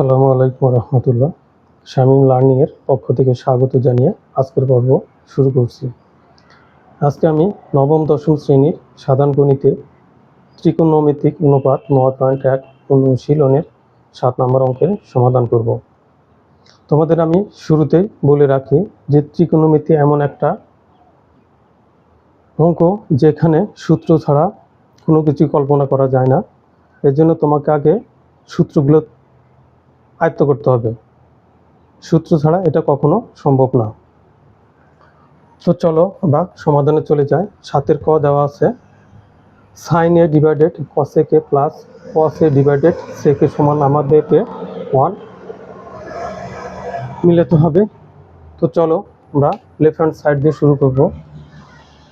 আসসালামু আলাইকুম রহমতুল্লাহ। শামীম লার্নিংয়ের পক্ষ থেকে স্বাগত জানিয়ে আজকের পর্ব শুরু করছি। আজকে আমি নবম, দশম শ্রেণির সাধারণ গণিতে ত্রিকোণমিতিক অনুপাত নয় পয়েন্ট এক অনুশীলনের সাত নম্বর অঙ্কের সমাধান করব। তোমাদের আমি শুরুতেই বলে রাখি যে ত্রিকোণমিতি এমন একটা অঙ্ক যেখানে সূত্র ছাড়া কোনো কিছু কল্পনা করা যায় না। এর জন্য তোমাকে আগে সূত্রগুলো আয়ত্ত করতে হবে। সূত্র ছাড়া এটা কখনো সম্ভব না। তো চলো আমরা সমাধানে চলে যাই। সাতের ক দেওয়া আছে। সাইন এ ডিভাইডেড কসে কে প্লাস কস এ ডিভাইডেড সেকে সমান আমাদেরকে ওয়ান মিলাতে হবে। তো চলো আমরা লেফট হ্যান্ড সাইড দিয়ে শুরু করব।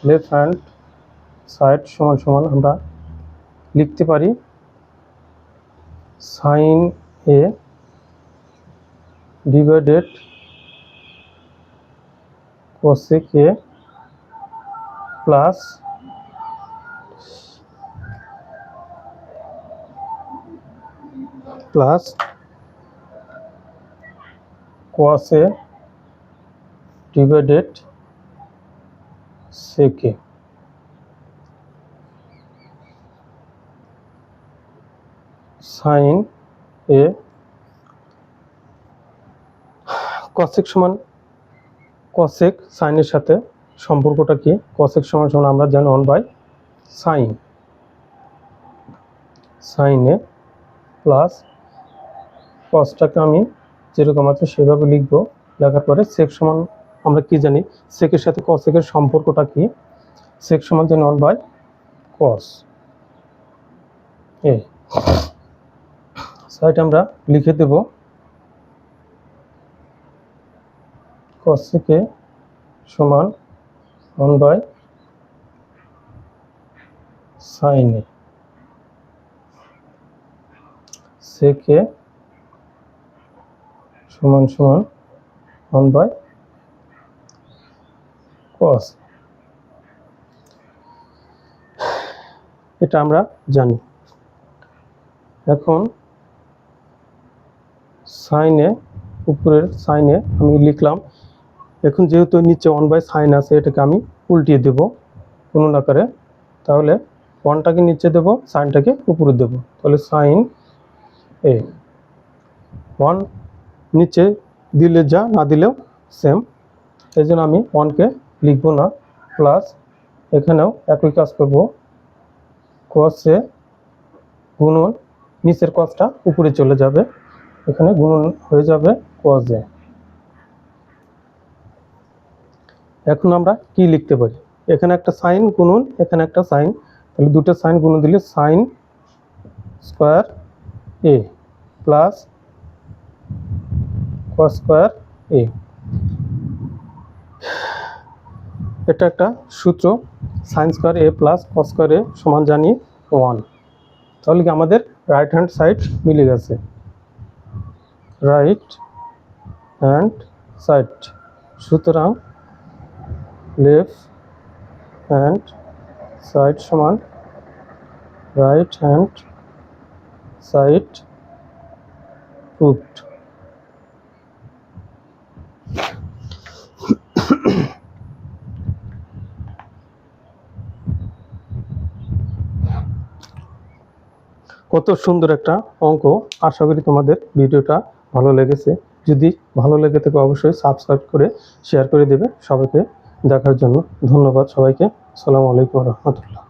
লেফট হ্যান্ড সাইড সমান সমান আমরা লিখতে পারি। Sine A divided cosec A plus plus cos A divided sec A. sine A cosec সমান কসেক সাইনের সাথে সম্পর্কটা কি? কসেক সমান সমান আমরা জানি ওয়ান বাই সাইন সাইনে প্লাস কসটাকে আমি যেরকম আছে সেভাবে লিখব। লেখার পরে সেক সমান আমরা কি জানি? সেকের সাথে কসেকের সম্পর্কটা কি? সেক সমান জানি one by cos A side আমরা লিখে দেবো। কসেকে সমান ওয়ান বাই সাইনে সেকে সমান সমান ওয়ান বাই কস এটা আমরা জানি। এখন সাইনে উপরের সাইনে আমি লিখলাম। এখন যেহেতু নিচে ওয়ান বাই সাইন আছে, এটাকে আমি উল্টিয়ে দেব কোনো আকারে। তাহলে ওয়ানটাকে নিচে দেব সাইনটাকে উপরে দেব। তাহলে সাইন এ ওয়ান নিচে দিলে যা, না দিলেও সেম এই জন্য আমি ওয়ানকে লিখব না। প্লাস এখানেও একই কাজ করব। কসে গুণন, নিচের কসটা উপরে চলে যাবে। এখানে গুণন হয়ে যাবে কজে এখন আমরা কি লিখতে পারি? এখানে একটা সাইন গুণন এখানে একটা সাইন। তাহলে দুটো সাইন গুণন দিলে sine square A plus square A. এটা একটা সূত্র sine square A plus cos square A সমান জানি ওয়ান। তাহলে কি আমাদের রাইট হ্যান্ড সাইড মিলে গেছে? রাইট হ্যান্ড সাইড সুতরাং লেফট হ্যান্ড সাইড সমান রাইট হ্যান্ড সাইড প্রুভড কত সুন্দর একটা অঙ্ক। আশা করি তোমাদের ভিডিওটা ভালো লেগেছে। যদি ভালো লেগে থাকে অবশ্যই সাবস্ক্রাইব করে শেয়ার করে দেবে সবাইকে। দেখার জন্য ধন্যবাদ সবাইকে। সালামু আলাইকুম রহমতুল্লাহ।